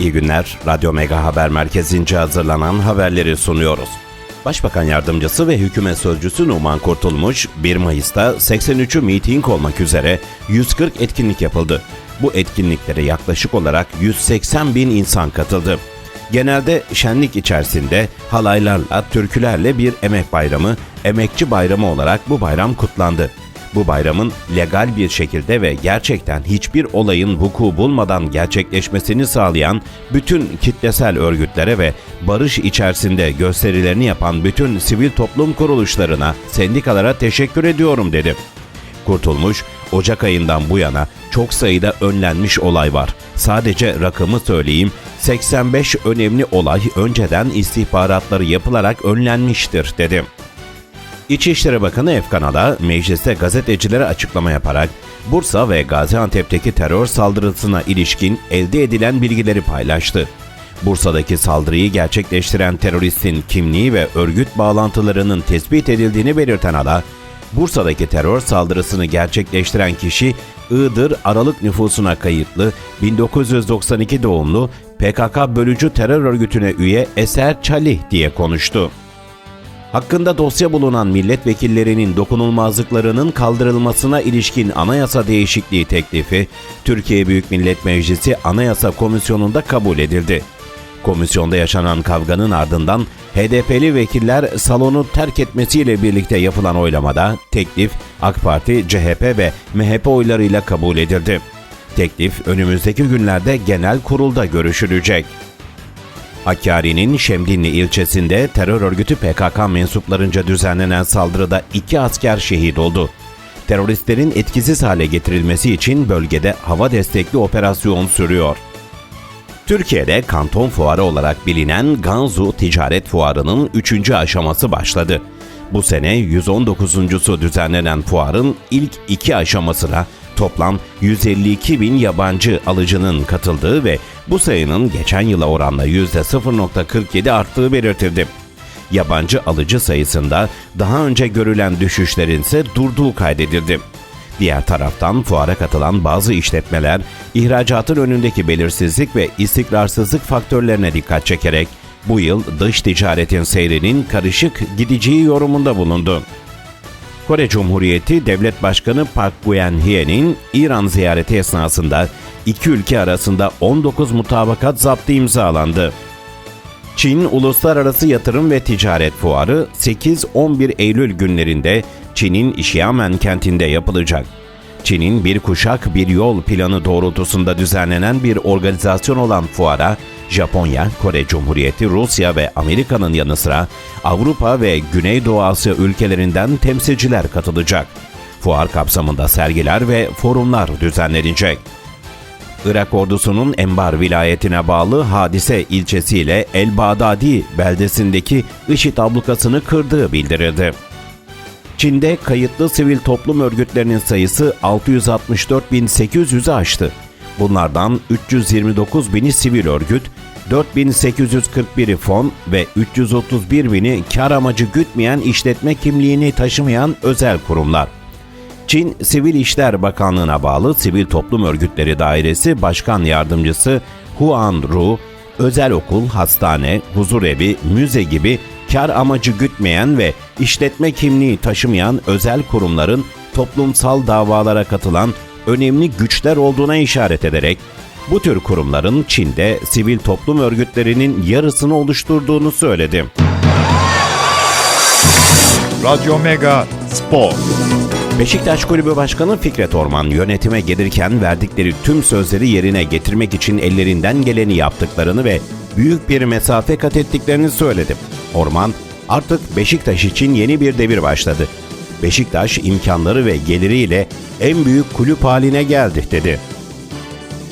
İyi günler. Radyo Mega Haber Merkezi'nce hazırlanan haberleri sunuyoruz. Başbakan Yardımcısı ve Hükümet Sözcüsü Numan Kurtulmuş, 1 Mayıs'ta 83'ü miting olmak üzere 140 etkinlik yapıldı. Bu etkinliklere yaklaşık olarak 180 bin insan katıldı. Genelde şenlik içerisinde halaylarla, türkülerle bir emek bayramı, emekçi bayramı olarak bu bayram kutlandı. Bu bayramın legal bir şekilde ve gerçekten hiçbir olayın vuku bulmadan gerçekleşmesini sağlayan bütün kitlesel örgütlere ve barış içerisinde gösterilerini yapan bütün sivil toplum kuruluşlarına, sendikalara teşekkür ediyorum dedi. Kurtulmuş, Ocak ayından bu yana çok sayıda önlenmiş olay var. Sadece rakamı söyleyeyim, 85 önemli olay önceden istihbaratları yapılarak önlenmiştir dedi. İçişleri Bakanı Efkan Ala, mecliste gazetecilere açıklama yaparak Bursa ve Gaziantep'teki terör saldırısına ilişkin elde edilen bilgileri paylaştı. Bursa'daki saldırıyı gerçekleştiren teröristin kimliği ve örgüt bağlantılarının tespit edildiğini belirten Ala, Bursa'daki terör saldırısını gerçekleştiren kişi Iğdır Aralık nüfusuna kayıtlı 1992 doğumlu PKK bölücü terör örgütüne üye Eser Çalih diye konuştu hakkında dosya bulunan milletvekillerinin dokunulmazlıklarının kaldırılmasına ilişkin anayasa değişikliği teklifi Türkiye Büyük Millet Meclisi Anayasa Komisyonu'nda kabul edildi. Komisyonda yaşanan kavganın ardından HDP'li vekiller salonu terk etmesiyle birlikte yapılan oylamada teklif AK Parti, CHP ve MHP oylarıyla kabul edildi. Teklif önümüzdeki günlerde genel kurulda görüşülecek. Hakkari'nin Şemdinli ilçesinde terör örgütü PKK mensuplarınca düzenlenen saldırıda iki asker şehit oldu. Teröristlerin etkisiz hale getirilmesi için bölgede hava destekli operasyon sürüyor. Türkiye'de kanton fuarı olarak bilinen Ganzu Ticaret Fuarı'nın 3. aşaması başladı. Bu sene 119.sü düzenlenen fuarın ilk iki aşamasına toplam 152 bin yabancı alıcının katıldığı ve bu sayının geçen yıla oranla %0.47 arttığı belirtildi. Yabancı alıcı sayısında daha önce görülen düşüşlerin ise durduğu kaydedildi. Diğer taraftan fuara katılan bazı işletmeler ihracatın önündeki belirsizlik ve istikrarsızlık faktörlerine dikkat çekerek bu yıl dış ticaretin seyrinin karışık gideceği yorumunda bulundu. Kore Cumhuriyeti Devlet Başkanı Park Geun-hye'nin İran ziyareti esnasında iki ülke arasında 19 mutabakat zaptı imzalandı. Çin Uluslararası Yatırım ve Ticaret Fuarı 8-11 Eylül günlerinde Çin'in Xiamen kentinde yapılacak. Çin'in bir kuşak bir yol planı doğrultusunda düzenlenen bir organizasyon olan fuara Japonya, Kore Cumhuriyeti, Rusya ve Amerika'nın yanı sıra Avrupa ve Güneydoğu Asya ülkelerinden temsilciler katılacak. Fuar kapsamında sergiler ve forumlar düzenlenecek. Irak ordusunun Enbar vilayetine bağlı Hadise ilçesiyle El Bağdadi beldesindeki IŞİD ablukasını kırdığı bildirildi. Çin'de kayıtlı sivil toplum örgütlerinin sayısı 664.800'ü aştı. Bunlardan 329 bini sivil örgüt, 4841'i fon ve 331 bini kar amacı gütmeyen işletme kimliğini taşımayan özel kurumlar. Çin Sivil İşler Bakanlığı'na bağlı Sivil Toplum Örgütleri Dairesi Başkan Yardımcısı Huan Ru, özel okul, hastane, huzurevi, müze gibi kar amacı gütmeyen ve işletme kimliği taşımayan özel kurumların toplumsal davalara katılan önemli güçler olduğuna işaret ederek bu tür kurumların Çin'de sivil toplum örgütlerinin yarısını oluşturduğunu söyledi. Radyo Mega Spor Beşiktaş Kulübü Başkanı Fikret Orman yönetime gelirken verdikleri tüm sözleri yerine getirmek için ellerinden geleni yaptıklarını ve büyük bir mesafe kat ettiklerini söyledi. Orman, artık Beşiktaş için yeni bir devir başladı. Beşiktaş imkanları ve geliriyle en büyük kulüp haline geldi dedi.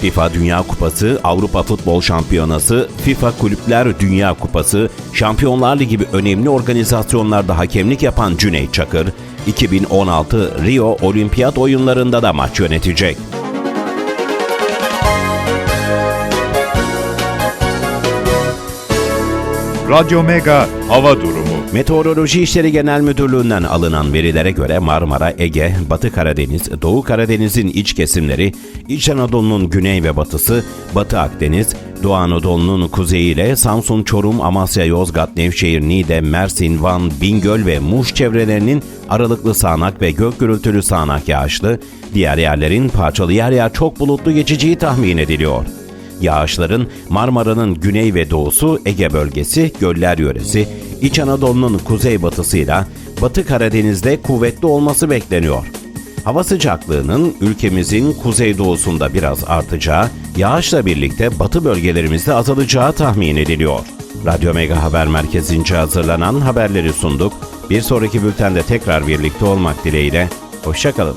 FIFA Dünya Kupası, Avrupa Futbol Şampiyonası, FIFA Kulüpler Dünya Kupası, Şampiyonlar Ligi gibi önemli organizasyonlarda hakemlik yapan Cüneyt Çakır, 2016 Rio Olimpiyat Oyunlarında da maç yönetecek. Radyo Mega Hava Durumu Meteoroloji İşleri Genel Müdürlüğü'nden alınan verilere göre Marmara, Ege, Batı Karadeniz, Doğu Karadeniz'in iç kesimleri, İç Anadolu'nun güney ve batısı, Batı Akdeniz, Doğu Anadolu'nun kuzeyiyle Samsun, Çorum, Amasya, Yozgat, Nevşehir, Niğde, Mersin, Van, Bingöl ve Muş çevrelerinin aralıklı sağanak ve gök gürültülü sağanak yağışlı, diğer yerlerin parçalı yer yer çok bulutlu geçeceği tahmin ediliyor. Yağışların Marmara'nın güney ve doğusu, Ege bölgesi, göller yöresi, İç Anadolu'nun kuzeybatısıyla Batı Karadeniz'de kuvvetli olması bekleniyor. Hava sıcaklığının ülkemizin kuzeydoğusunda biraz artacağı, yağışla birlikte batı bölgelerimizde azalacağı tahmin ediliyor. Radyo Mega Haber Merkezi'nce hazırlanan haberleri sunduk. Bir sonraki bültende tekrar birlikte olmak dileğiyle. Hoşçakalın.